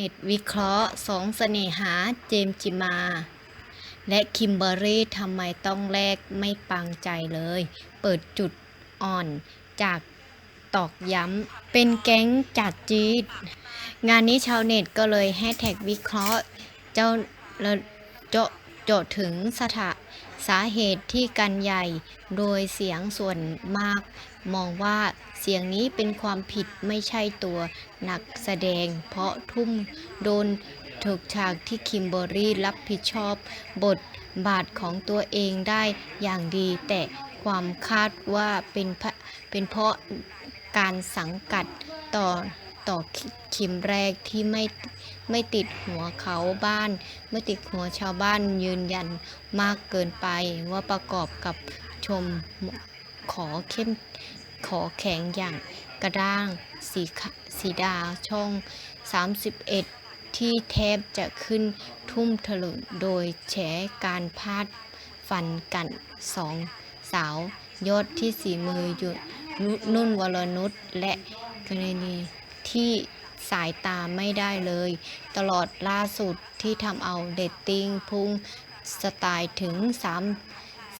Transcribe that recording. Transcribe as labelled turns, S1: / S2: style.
S1: เน็ตวิเคราะห์สองเสน่หาเจมส์จิมา และคิมเบอรี่ทำไมต้องแลกไม่ปังใจเลย เปิดจุดอ่อนจากตอกย้ำ เป็นแก๊งจัดจีดงานนี้ชาวเน็ตก็เลยแฮชแท็กวิเคราะห์ เจ้าละเจาะเจาะถึงสถาสาเหตุที่กันใหญ่ โดยเสียงส่วนมาก มองว่าเสียงนี้เป็นความผิดไม่ใช่ตัวนักแสดง เพราะทุ่มโดนถูกฉากที่คิมเบอรี่รับผิดชอบบทบาทของตัวเองได้อย่างดี แต่ความคาดว่าเป็นเพราะเป็นเพราะการสังกัดต่อ ต่อคิมแรกที่ไม่ไม่ติดหัวเขาบ้าน ไม่ติดหัวชาวบ้านยืนยันมากเกินไปว่าประกอบกับชมขอเข้มขอแข็งอย่างกระด้างสีสีดาช่อง 31 ที่แทบจะขึ้นทุ่มถลุโดยแฉการพาดฟันกันสองสาว ยอดที่สีมืออยู่นุนุ่นวรนุชและกรณี ที่สายตาไม่ได้เลย ตลอดล่าสุดที่ทำเอาเดตติ้งพุ่งสไตล์ถึง 3